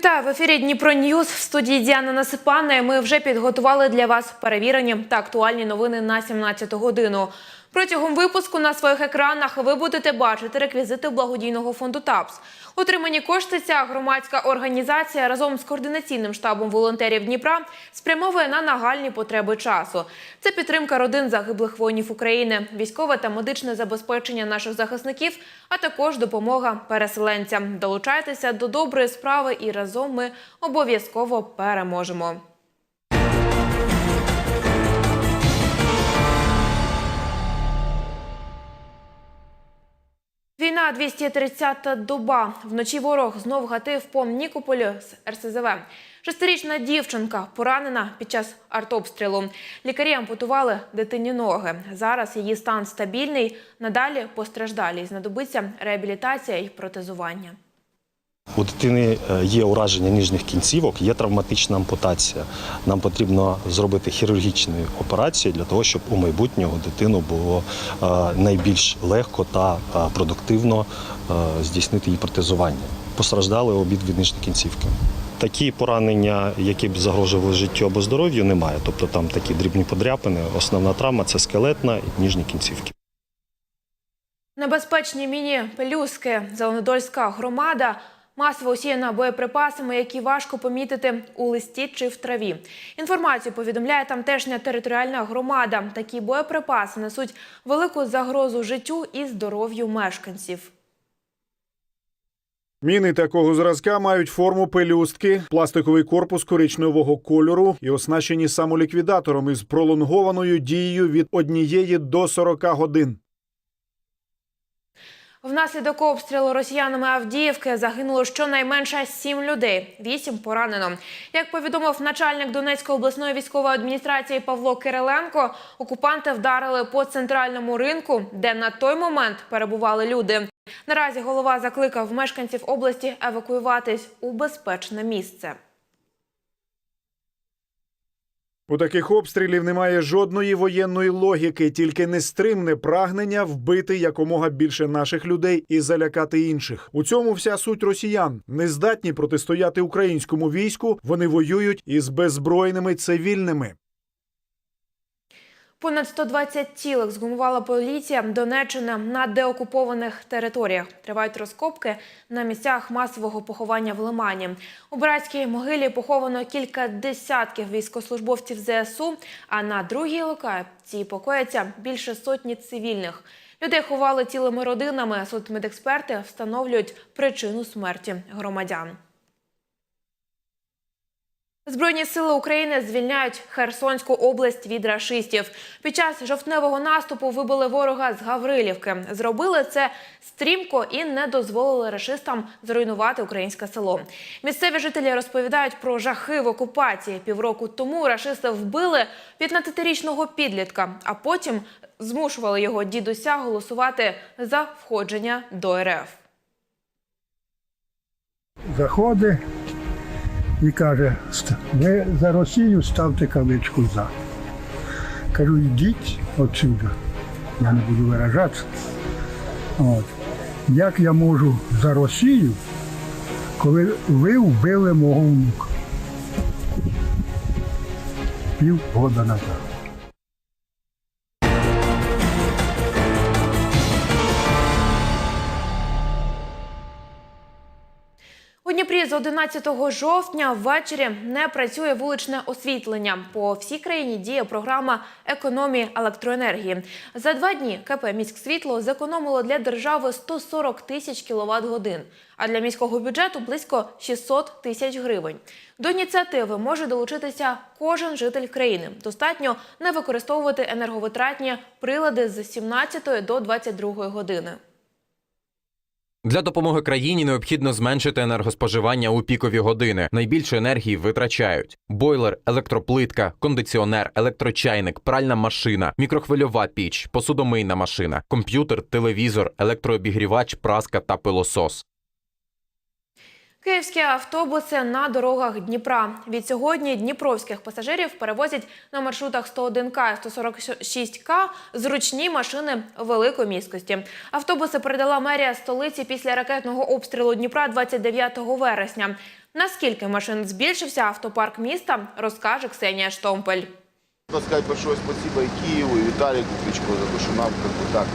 Вітаю в ефірі Дніпро Ньюз в студії Діана Насипана. Ми вже підготували для вас перевірені та актуальні новини на 17 годину. Протягом випуску на своїх екранах ви будете бачити реквізити благодійного фонду ТАПС. Отримані кошти ця громадська організація разом з координаційним штабом волонтерів Дніпра спрямовує на нагальні потреби часу. Це підтримка родин загиблих воїнів України, військове та медичне забезпечення наших захисників, а також допомога переселенцям. Долучайтеся до доброї справи і разом ми обов'язково переможемо. Війна 230-та доба. Вночі ворог знов гатив по Нікополю з РСЗВ. Шестирічна дівчинка поранена під час артобстрілу. Лікарі ампутували дитині ноги. Зараз її стан стабільний. Надалі постраждалі. Знадобиться реабілітація і протезування. У дитини е, є ураження ніжніх кінцівок, є травматична ампутація. Нам потрібно зробити хірургічну операцію для того, щоб у майбутнього дитину було е, найбільш легко та продуктивно е, здійснити її протезування. Постраждали обидві нижні кінцівки. Такі поранення, які б загрожували життю або здоров'ю, немає. Тобто там такі дрібні подряпини. Основна травма це скелетна і ніжні кінцівки. Небезпечні міні-пелюски. Зеленодольська громада масово усіяна боєприпасами, які важко помітити у листі чи в траві. Інформацію повідомляє тамтешня територіальна громада. Такі боєприпаси несуть велику загрозу життю і здоров'ю мешканців. Міни такого зразка мають форму пелюстки, пластиковий корпус коричневого кольору і оснащені самоліквідатором із пролонгованою дією від однієї до 40 годин. Внаслідок обстрілу росіянами Авдіївки загинуло щонайменше сім людей, вісім поранено. Як повідомив начальник Донецької обласної військової адміністрації Павло Кириленко, окупанти вдарили по центральному ринку, де на той момент перебували люди. Наразі голова закликав мешканців області евакуюватись у безпечне місце. У таких обстрілів немає жодної воєнної логіки, тільки нестримне прагнення вбити якомога більше наших людей і залякати інших. У цьому вся суть росіян. Не здатні протистояти українському війську. Вони воюють із беззбройними цивільними. Понад 120 тіл ексгумувала поліція Донеччини на деокупованих територіях. Тривають розкопки на місцях масового поховання в Лимані. У братській могилі поховано кілька десятків військовослужбовців ЗСУ, а на другій локації покояться більше сотні цивільних. Людей ховали цілими родинами. Судмедексперти встановлюють причину смерті громадян. Збройні сили України звільняють Херсонську область від рашистів. Під час жовтневого наступу вибили ворога з Гаврилівки. Зробили це стрімко і не дозволили рашистам зруйнувати українське село. Місцеві жителі розповідають про жахи в окупації. Півроку тому рашисти вбили 15-річного підлітка, а потім змушували його дідуся голосувати за входження до РФ. заходить і каже, ви за Росію ставте кавичку за. Кажу, йдіть отсюди. Я не буду виражатися. От. Як я можу за Росію, коли ви вбили мого внука? Півгода назад. У Дніпрі з 11 жовтня ввечері не працює вуличне освітлення. По всій країні діє програма економії електроенергії. За два дні КП «Міськсвітло» зекономило для держави 140 тисяч кіловат годин, а для міського бюджету близько 600 тисяч гривень. До ініціативи може долучитися кожен житель країни. Достатньо не використовувати енерговитратні прилади з 17 до 22 години. Для допомоги країні необхідно зменшити енергоспоживання у пікові години. Найбільше енергії витрачають бойлер, електроплитка, кондиціонер, електрочайник, пральна машина, мікрохвильова піч, посудомийна машина, комп'ютер, телевізор, електрообігрівач, праска та пилосос. Київські автобуси на дорогах Дніпра. Від сьогодні дніпровських пасажирів перевозять на маршрутах 101К і 146К зручні машини великої міськості. Автобуси передала мерія столиці після ракетного обстрілу Дніпра 29 вересня. Наскільки машин збільшився автопарк міста, розкаже Ксенія Штомпель. Надо сказать большое спасибо и Киеву, и Виталию Кличко за то, что нам так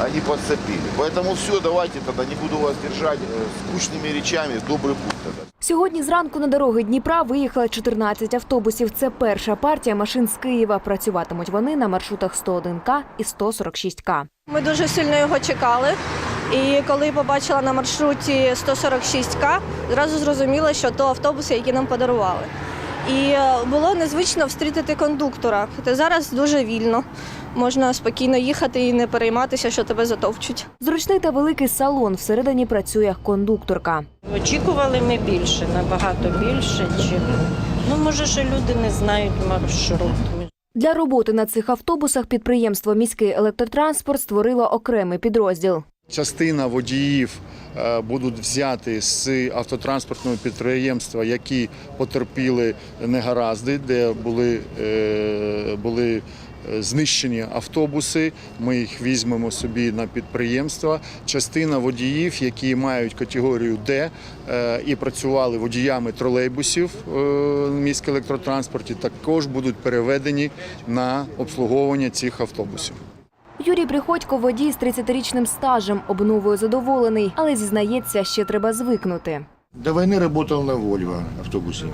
они подцепили. Поэтому все, давайте тогда не буду вас держать э, скучными речами, добрый путь тогда. Сьогодні зранку на дороги Дніпра виїхали 14 автобусів. Це перша партія машин з Києва. Працюватимуть вони на маршрутах 101К і 146К. Ми дуже сильно його чекали. І коли побачила на маршруті 146К, зразу зрозуміла, що то автобуси, які нам подарували. І е, було незвично встрітити кондуктора. Хоча зараз дуже вільно. Можна спокійно їхати і не перейматися, що тебе затовчуть. Зручний та великий салон. Всередині працює кондукторка. Очікували ми більше, набагато більше, чим ну може, що люди не знають маршрут. Для роботи на цих автобусах підприємство міський електротранспорт створило окремий підрозділ. Частина водіїв е, будуть взяти з автотранспортного підприємства, які потерпіли негаразди, де були, е, були е, знищені автобуси. Ми їх візьмемо собі на підприємство. Частина водіїв, які мають категорію Д і працювали водіями тролейбусів в міській електротранспорті, також будуть переведені на обслуговування цих автобусів. Юрій Приходько водій з 30-річним стажем обновою задоволений, але зізнається, ще треба звикнути. До войны работал на Вольво автобусе.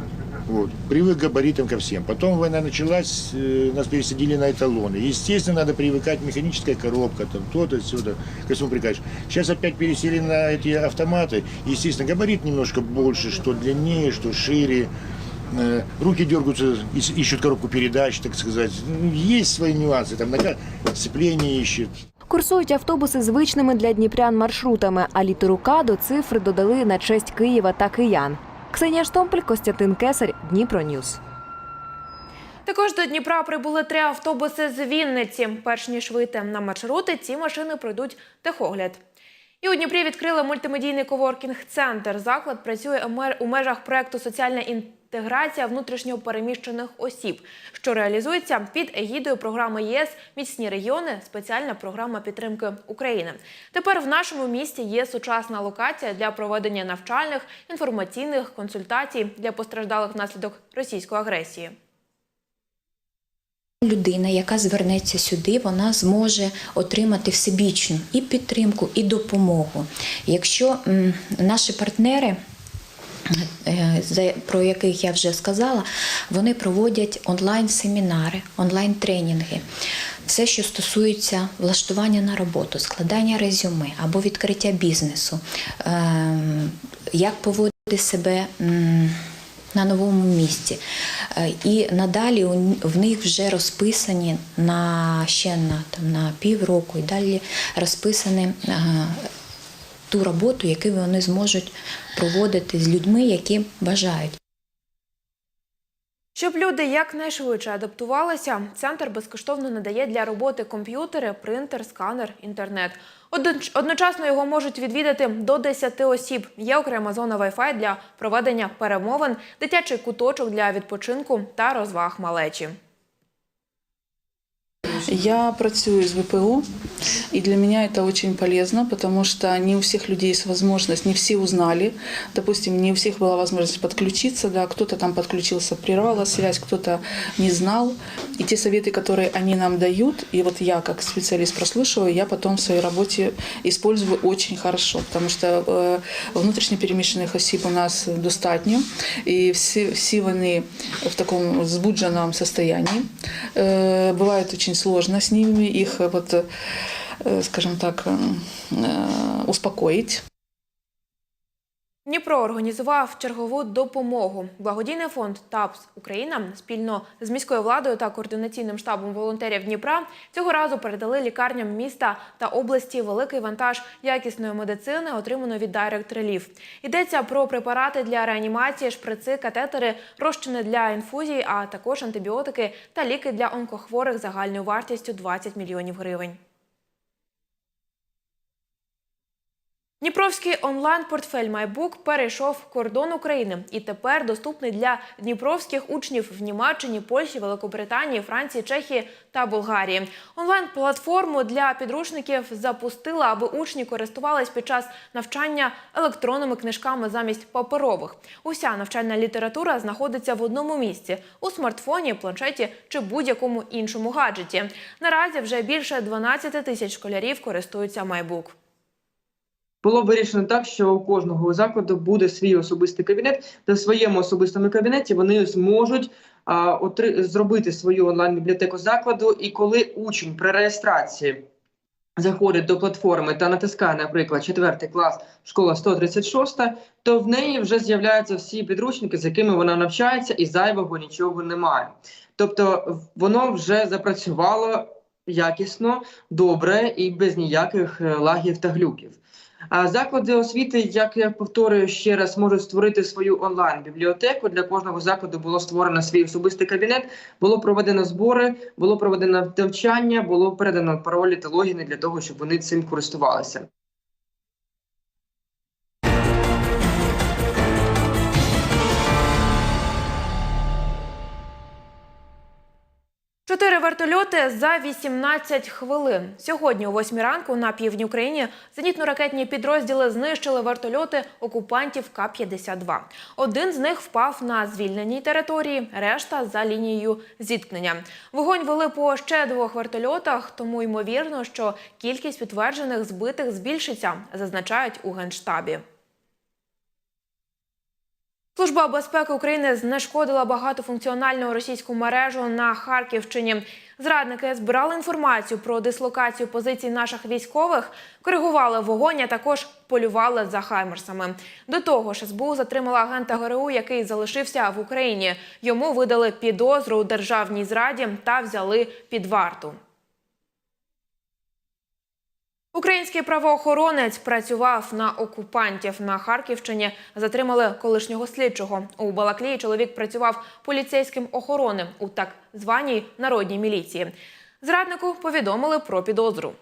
Вот. Привык к габаритам ко всем. Потом война началась, э, нас пересадили на эталоны. Естественно, надо привыкать, механическая коробка, там то-то, сюда, ко всему прикажешь. Сейчас опять пересели на эти автоматы. Естественно, габарит немножко больше, что длиннее, что шире. Э, Руки дергаются, ищ- ищут коробку передач, так сказать. Ну, Есть свои нюансы, там нога сцепление ищет. Курсують автобуси звичними для дніпрян маршрутами, а літеру К до цифри додали на честь Києва та киян. Ксенія Штомпель, Костянтин Кесар, Дніпро Ньюс. Також до Дніпра прибули три автобуси з Вінниці. Перш ніж вийти на маршрути, ці машини пройдуть техогляд. І у Дніпрі відкрили мультимедійний коворкінг-центр. Заклад працює у межах проекту Соціальна інтеграція внутрішньо переміщених осіб, що реалізується під егідою програми ЄС Міцні регіони, спеціальна програма підтримки України. Тепер в нашому місті є сучасна локація для проведення навчальних інформаційних консультацій для постраждалих внаслідок російської агресії. Людина, яка звернеться сюди, вона зможе отримати всебічну і підтримку, і допомогу. Якщо наші партнери. Е, Про яких я вже сказала, вони проводять онлайн-семінари, онлайн-тренінги. Все, що стосується влаштування на роботу, складання резюме або відкриття бізнесу, ем, як поводити себе на новому місці. Е, І надалі в них вже розписані на ще на, там, на півроку і далі розписані е, ту роботу, яку вони зможуть проводити з людьми, які бажають. Щоб люди якнайшвидше адаптувалися, центр безкоштовно надає для роботи комп'ютери, принтер, сканер, інтернет. Одноч- Одночасно його можуть відвідати до 10 осіб. Є окрема зона Wi-Fi для проведення перемовин, дитячий куточок для відпочинку та розваг малечі. Я працюю з ВПО, и для меня это очень полезно, потому что не у всех людей есть возможность, не все узнали. Допустим, не у всех была возможность подключиться, да, кто-то там подключился, прервала связь, кто-то не знал. И те советы, которые они нам дают, и вот я как специалист прослушиваю, я потом в своей работе использую очень хорошо, потому что э, внутрішньо переміщених осіб у нас достатньо, і всі, всі вони в такому збудженому состоянии. Э, Бывает очень сложно с ними их, э, вот, э, скажем так, э, успокоить. Дніпро організував чергову допомогу. Благодійний фонд ТАПС Україна спільно з міською владою та координаційним штабом волонтерів Дніпра цього разу передали лікарням міста та області великий вантаж якісної медицини, отриманої від Direct Relief. Йдеться про препарати для реанімації, шприци, катетери, розчини для інфузій, а також антибіотики та ліки для онкохворих загальною вартістю 20 мільйонів гривень. Дніпровський онлайн-портфель MyBook перейшов кордон України і тепер доступний для дніпровських учнів в Німеччині, Польщі, Великобританії, Франції, Чехії та Болгарії. Онлайн-платформу для підручників запустила, аби учні користувались під час навчання електронними книжками замість паперових. Уся навчальна література знаходиться в одному місці у смартфоні, планшеті чи будь-якому іншому гаджеті. Наразі вже більше 12 тисяч школярів користуються MyBook. Було вирішено так, що у кожного закладу буде свій особистий кабінет, та в своєму особистому кабінеті вони зможуть а, отри- зробити свою онлайн-бібліотеку закладу. І коли учень при реєстрації заходить до платформи та натискає, наприклад, 4 клас, школа 136, то в неї вже з'являються всі підручники, з якими вона навчається, і зайвого нічого немає. Тобто воно вже запрацювало якісно, добре і без ніяких е, лагів та глюків. Заклади освіти, як я повторюю ще раз, можуть створити свою онлайн-бібліотеку. Для кожного закладу було створено свій особистий кабінет, було проведено збори, було проведено навчання, було передано паролі та логіни для того, щоб вони цим користувалися. Чотири вертольоти за 18 хвилин. Сьогодні, о 8 ранку, на півдні України зенітно-ракетні підрозділи знищили вертольоти окупантів К-52. Один з них впав на звільненій території, решта за лінією зіткнення. Вогонь вели по ще двох вертольотах, тому ймовірно, що кількість підтверджених збитих збільшиться, зазначають у генштабі. Служба безпеки України знешкодила багатофункціональну російську мережу на Харківщині. Зрадники збирали інформацію про дислокацію позицій наших військових, коригували вогонь, а також полювали за хаймерсами. До того ж, СБУ затримала агента ГРУ, який залишився в Україні. Йому видали підозру у державній зраді та взяли під варту. Український правоохоронець працював на окупантів на Харківщині. Затримали колишнього слідчого. У Балаклії чоловік працював поліцейським охорони у так званій народній міліції. Зраднику повідомили про підозру.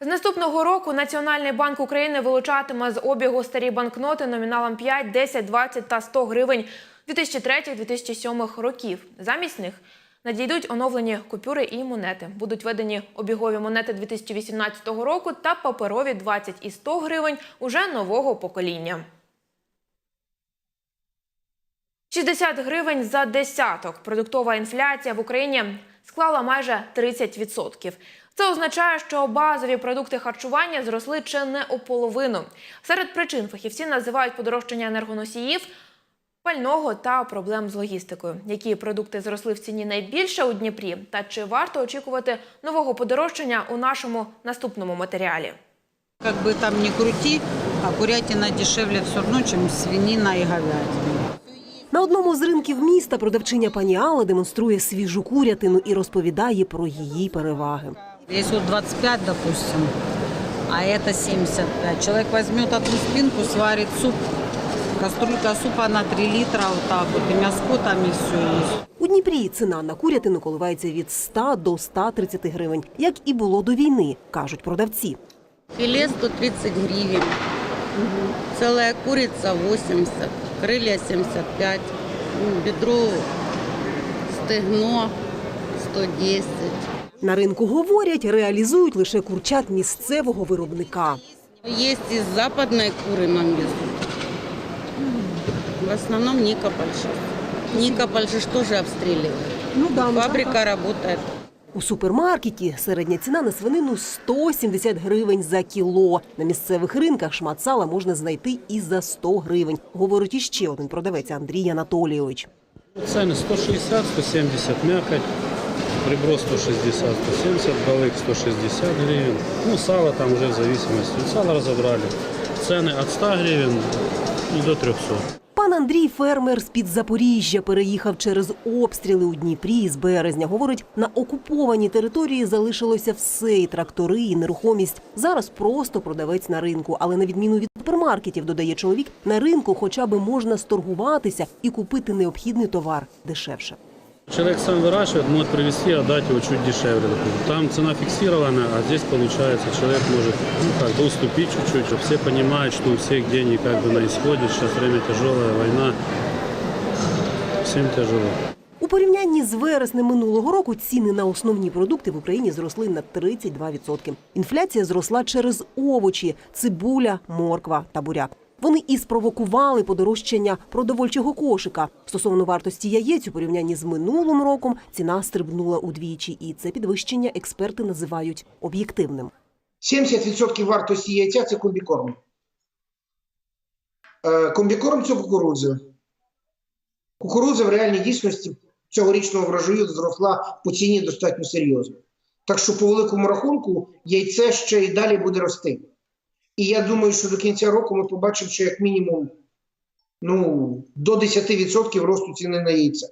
З наступного року Національний банк України вилучатиме з обігу старі банкноти номіналом 5, 10, 20 та 100 гривень 2003-2007 років. Замість них надійдуть оновлені купюри і монети. Будуть введені обігові монети 2018 року та паперові 20 і 100 гривень уже нового покоління. 60 гривень за десяток. Продуктова інфляція в Україні склала майже 30%. Це означає, що базові продукти харчування зросли чи не у половину. Серед причин фахівці називають подорожчання енергоносіїв, пального та проблем з логістикою. Які продукти зросли в ціні найбільше у Дніпрі, та чи варто очікувати нового подорожчання у нашому наступному матеріалі? Как бы там ни крути, а курятина дешевле все равно, чем свинина и говядина. На одному з ринків міста продавчиня пані Алла демонструє свіжу курятину і розповідає про її переваги. Если вот 25, допустим, а это 75. Человек возьмет одну спинку, сварит суп. Кастрюлька супа на 3 литра, вот так вот, и мяско там, и все. У Дніпрі ціна на курятину коливається від 100 до 130 гривень, як і було до війни, кажуть продавці. Филе 130 гривен, целая курица 80, крылья 75, м, бедро, стегно 110. На ринку говорять, реалізують лише курчат місцевого виробника. Есть из западной куры нам везут. В основном Никополь сейчас. Никополь же ж тоже обстреливают. Ну да, Фабрика работает. У супермаркеті середня ціна на свинину 170 гривень за кіло. На місцевих ринках шмат сала можна знайти і за 100 гривень, говорить іще один продавець Андрій Анатолійович. Цены 160, 170 мякоть, ребро 160, 170, балык 160 гривен. Ну, сало там уже в зависимости. Сало разобрали. Цены от 100 гривен и до 300. Пан Андрій, фермер з-під Запоріжжя, переїхав через обстріли у Дніпрі з березня. Говорить, на окупованій території залишилося все – і трактори, і нерухомість. Зараз просто продавець на ринку. Але на відміну від супермаркетів, додає чоловік, на ринку хоча б можна сторгуватися і купити необхідний товар дешевше. Человек сам выращивает, может привезти, отдать его чуть дешевле. допустим. Там цена фиксирована, а здесь получается человек может ну, как бы уступить чуть-чуть. чтобы Все понимают, что у всех деньги как бы на исходе. Сейчас время тяжелое, война. Всем тяжело. У порівнянні з вереснем минулого року ціни на основні продукти в Україні зросли на 32%. Інфляція зросла через овочі, цибуля, морква та буряк. Вони і спровокували подорожчання продовольчого кошика. Стосовно вартості яєць у порівнянні з минулим роком ціна стрибнула удвічі, і це підвищення експерти називають об'єктивним. 70% вартості яйця це комбікорм. Е, Комбікорм це кукурудза. Кукурудза в реальній дійсності цьогорічного врожаю зросла по ціні достатньо серйозно. Так що, по великому рахунку, яйце ще й далі буде рости. І я думаю, що до кінця року ми побачимо, що як мінімум ну, до 10% росту ціни на яйця.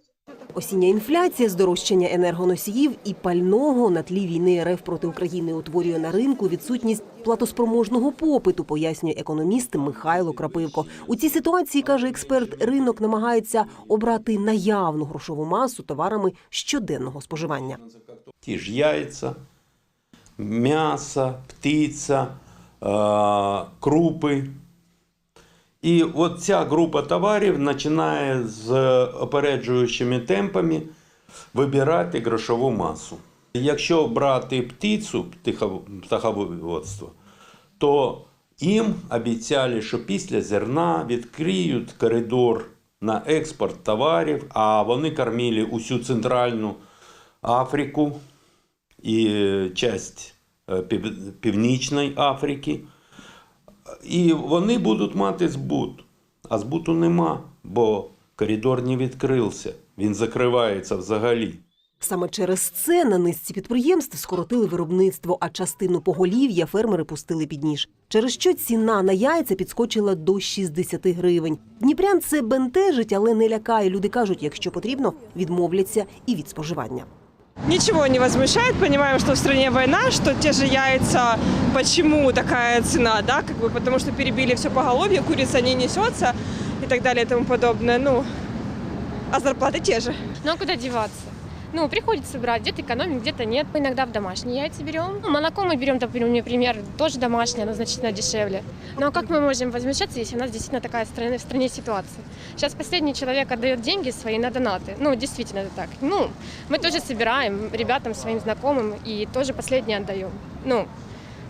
Осіння інфляція, здорожчання енергоносіїв і пального на тлі війни РФ проти України утворює на ринку відсутність платоспроможного попиту, пояснює економіст Михайло Крапивко. У цій ситуації каже експерт, ринок намагається обрати наявну грошову масу товарами щоденного споживання. Ті ж яйця, м'ясо, птиця, крупи. І от ця група товарів починає з опереджуючими темпами вибирати грошову масу. Якщо брати птицю, птаховодство, то їм обіцяли, що після зерна відкриють коридор на експорт товарів, а вони кормили усю центральну Африку і е, часть е, Північної Африки. І вони будуть мати збут. А збуту нема, бо коридор не відкрився. Він закривається взагалі. Саме через це на низці підприємств скоротили виробництво, а частину поголів'я фермери пустили під ніж. Через що ціна на яйця підскочила до 60 гривень. Дніпрян це бентежить, але не лякає. Люди кажуть, якщо потрібно, відмовляться і від споживання. Ничего не возмущает, понимаем, что в стране война, что те же яйца, почему такая цена, да, как бы потому что перебили все поголовье, курица не несется и так далее и тому подобное, ну, а зарплаты те же. Ну а куда деваться? Ну, приходится брать, где-то экономим, где-то нет. Иногда в домашние яйца берем. Ну, молоко мы берем, например, тоже домашнее, оно значительно дешевле. А как мы можем возмущаться, если у нас действительно такая в стране, в стране ситуация? Сейчас последний человек отдает деньги свои на донаты. Ну, действительно это так. Ну, мы тоже собираем ребятам, своим знакомым, и тоже последние отдаем. Ну,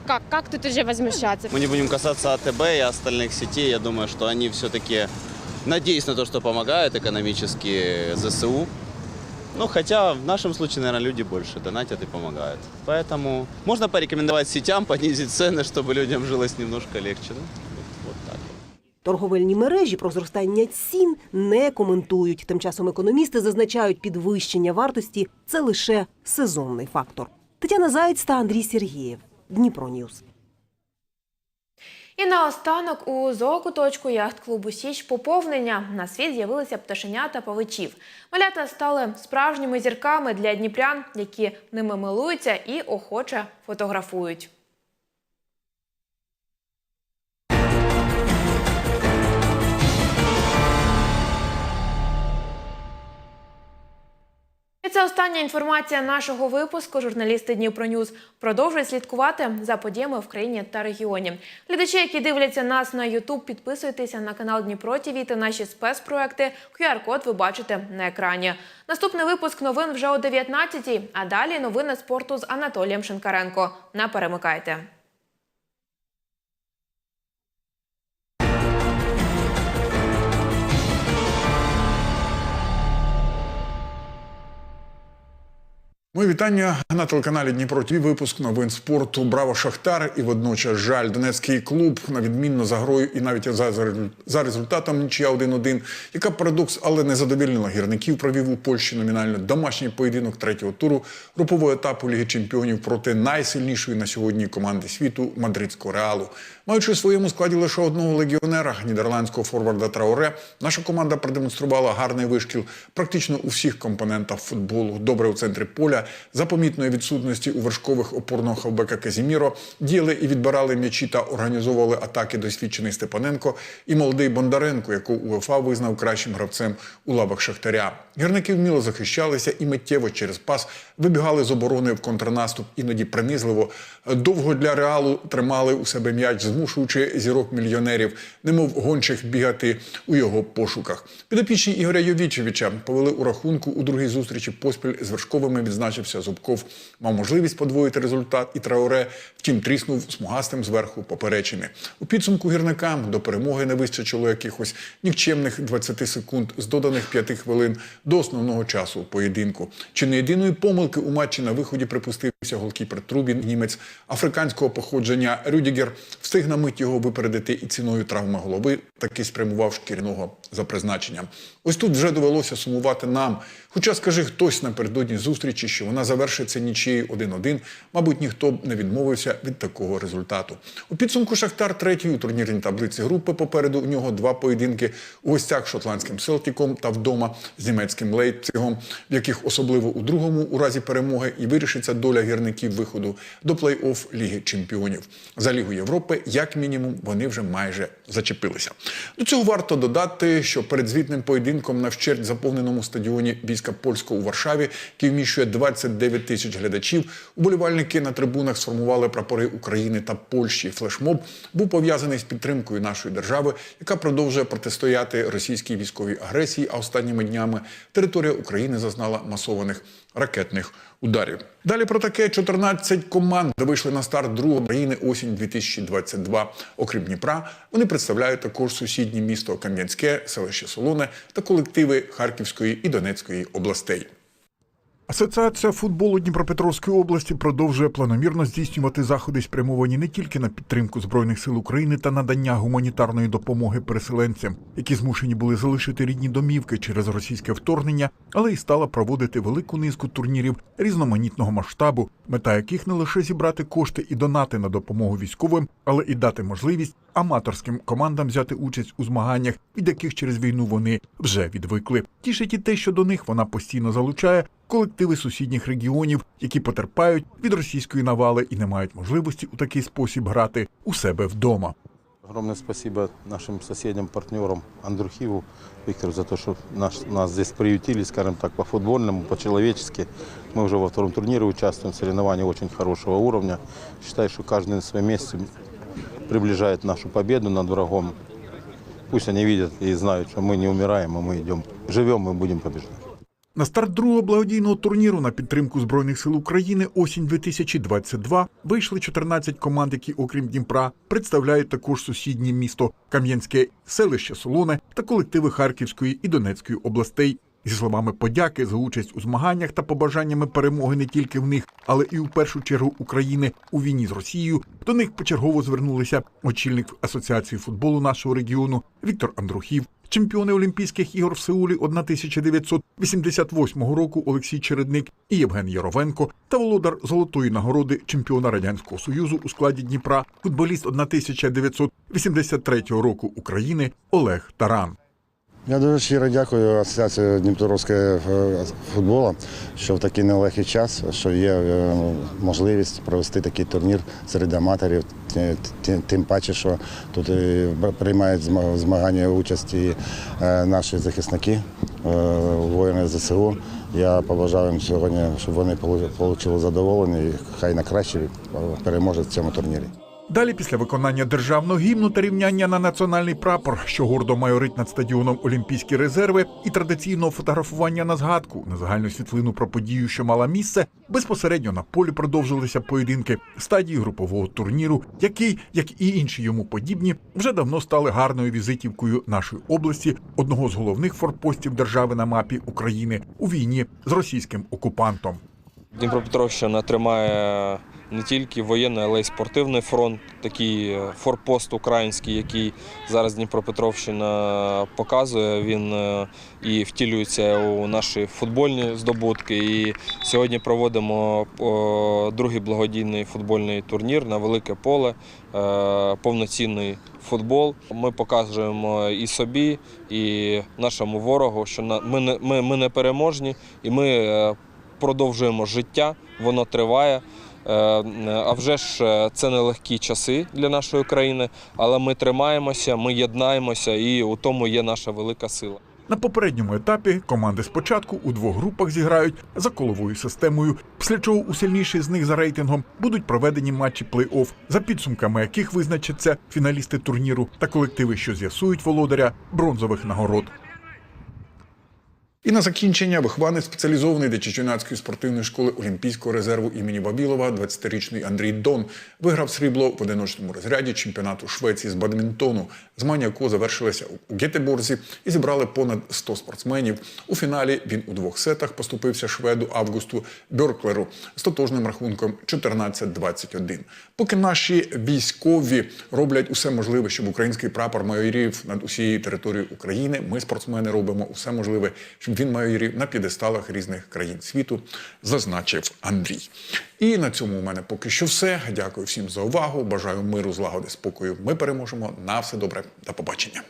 как, как тут уже возмущаться? Мы не будем касаться АТБ и остальных сетей. Я думаю, что они все-таки, надеюсь на то, что помогают экономически ЗСУ. Ну, хотя в нашем случае, наверное, люди больше донатят и помогают. Поэтому можно порекомендовать сетям понизить цены, чтобы людям жилось немножко легче. Ну, вот, вот так. Торговельні мережі про зростання цін не коментують. Тим часом економісти зазначають, підвищення вартості це лише сезонний фактор. Тетяна Заєць та Андрій Сергієв. Дніпро Ньюс. І наостанок у зоокуточку яхт-клубу Січ поповнення на світ з'явилися пташенята павичів. Малята стали справжніми зірками для дніпрян, які ними милуються і охоче фотографують. Це остання інформація нашого випуску. Журналісти Дніпро Ньюз продовжують слідкувати за подіями в країні та регіоні. Глядачі, які дивляться нас на Ютуб, підписуйтеся на канал Дніпро ТІВІ та наші спецпроекти. QR-код ви бачите на екрані. Наступний випуск новин вже о 19-й, а далі новини спорту з Анатолієм Шинкаренко. Не перемикайте. Мої вітання на телеканалі Дніпро ТВ. Випуск новин спорту. Браво Шахтар і водночас жаль. Донецький клуб на відмінно за грою і навіть за, за, результатом нічия 1-1. Яка парадокс, але не задовільнила гірників. Провів у Польщі номінально домашній поєдинок третього туру групового етапу Ліги Чемпіонів проти найсильнішої на сьогодні команди світу мадридського реалу. Маючи у своєму складі лише одного легіонера, нідерландського форварда Трауре, наша команда продемонструвала гарний вишкіл практично у всіх компонентах футболу. Добре у центрі поля, за помітної відсутності у вершкових опорного хавбека Казіміро, діяли і відбирали м'ячі та організовували атаки досвідчений Степаненко і молодий Бондаренко, яку УЄФА визнав кращим гравцем у лавах Шахтаря. Гірники вміло захищалися і миттєво через пас вибігали з оборони в контрнаступ, іноді принизливо. Довго для реалу тримали у себе м'яч, змушуючи зірок мільйонерів, немов гончих бігати у його пошуках. Підопічні Ігоря Йовічевича повели у рахунку у другій зустрічі поспіль з вершковими відзначився Зубков. Мав можливість подвоїти результат і Трауре, втім тріснув смугастим зверху поперечини. У підсумку гірникам до перемоги не вистачило якихось нікчемних 20 секунд з доданих 5 хвилин до основного часу поєдинку. Чи не єдиної помилки у матчі на виході припустився голкіпер Трубін, німець африканського походження Рюдігер встиг на мить його випередити і ціною травми голови таки спрямував шкіряного за призначенням. Ось тут вже довелося сумувати нам. Хоча скажи хтось напередодні зустрічі, що вона завершиться нічиєю 1-1, мабуть, ніхто б не відмовився від такого результату. У підсумку Шахтар третій у турнірній таблиці групи. Попереду у нього два поєдинки у гостях шотландським Селтіком та вдома з німецьким Лейпцигом, в яких особливо у другому, у разі перемоги, і вирішиться доля гірників виходу до плей-офф Ліги Чемпіонів. За Лігу Європи, як мінімум, вони вже майже зачепилися. До цього варто додати, що перед звітним поєдинком на вщерть заповненому стадіоні війська польського у Варшаві, який вміщує 29 тисяч глядачів, уболівальники на трибунах сформували прапори України та Польщі. Флешмоб був пов'язаний з підтримкою нашої держави, яка продовжує протистояти російській військовій агресії. А останніми днями територія України зазнала масованих ракетних ударів. Далі про таке 14 команд вийшли на старт другої країни осінь 2022. Окрім Дніпра, вони представляють також сусіднє місто Кам'янське, селище Солоне та колективи Харківської і Донецької областей. Асоціація футболу Дніпропетровської області продовжує планомірно здійснювати заходи, спрямовані не тільки на підтримку збройних сил України та надання гуманітарної допомоги переселенцям, які змушені були залишити рідні домівки через російське вторгнення, але й стала проводити велику низку турнірів різноманітного масштабу, мета яких не лише зібрати кошти і донати на допомогу військовим, але і дати можливість аматорським командам взяти участь у змаганнях, від яких через війну вони вже відвикли. Тішить і те, що до них вона постійно залучає колективи сусідніх регіонів, які потерпають від російської навали і не мають можливості у такий спосіб грати у себе вдома. Огромное спасибо нашим соседям, партнерам Андрухиву, Виктору за то, что нас, нас здесь приютили, скажем так, по-футбольному, по-человечески. Мы уже во втором турнире участвуем, соревнования очень хорошего уровня. Считаю, что каждый на своем месте приближает нашу победу над врагом. Пусть они видят и знают, что мы не умираем, а мы идем, живем и будем побеждать. На старт другого благодійного турніру на підтримку збройних сил України осінь 2022 вийшли 14 команд, які, окрім Дніпра, представляють також сусіднє місто Кам'янське, селище Солоне та колективи Харківської і Донецької областей. Зі словами подяки за участь у змаганнях та побажаннями перемоги не тільки в них, але і у першу чергу України у війні з Росією. До них почергово звернулися очільник асоціації футболу нашого регіону Віктор Андрухів, чемпіони Олімпійських ігор в Сеулі 1988 року Олексій Чередник і Євген Яровенко та володар золотої нагороди чемпіона радянського союзу у складі Дніпра, футболіст 1983 року України Олег Таран. Я дуже щиро дякую Асоціації Дніпровського футболу, що в такий нелегкий час, що є е, можливість провести такий турнір серед аматорів. Тим паче, що тут приймають змагання участі е, наші захисники, е, воїни ЗСУ. Я побажаю їм сьогодні, щоб вони отримали задоволення і хай на краще переможуть в цьому турнірі. Далі, після виконання державного гімну та рівняння на національний прапор, що гордо майорить над стадіоном Олімпійські резерви, і традиційного фотографування на згадку на загальну світлину про подію, що мала місце, безпосередньо на полі продовжилися поєдинки стадії групового турніру, який, як і інші йому подібні, вже давно стали гарною візитівкою нашої області, одного з головних форпостів держави на мапі України у війні з російським окупантом. Дніпропетровщина тримає не тільки воєнний, але й спортивний фронт, такий е, форпост український, який зараз Дніпропетровщина показує. Він е, і втілюється у наші футбольні здобутки. І сьогодні проводимо другий благодійний футбольний турнір на велике поле, е, повноцінний футбол. Ми показуємо і собі, і нашому ворогу, що ми не, переможні, і ми продовжуємо життя, воно триває. Е, А вже ж е, це нелегкі часи для нашої країни, але ми тримаємося, ми єднаємося, і у тому є наша велика сила. На попередньому етапі команди спочатку у двох групах зіграють за коловою системою, після чого у сильнішій з них за рейтингом будуть проведені матчі плей-офф, за підсумками яких визначаться фіналісти турніру та колективи, що з'ясують володаря бронзових нагород. І на закінчення вихованець спеціалізованої дитячо-юнацької спортивної школи Олімпійського резерву імені Бабілова, 20-річний Андрій Дон, виграв срібло в одиночному розряді чемпіонату Швеції з бадмінтону, змагання якого завершилися у Гетеборзі і зібрали понад 100 спортсменів. У фіналі він у двох сетах поступився шведу Августу Бьорклеру з тотожним рахунком 14-21. Поки наші військові роблять усе можливе, щоб український прапор майорів над усією територією України, ми, спортсмени, робимо усе можливе, щоб він майорів на п'єдесталах різних країн світу, зазначив Андрій. І на цьому у мене поки що все. Дякую всім за увагу. Бажаю миру, злагоди, спокою. Ми переможемо. На все добре. До побачення.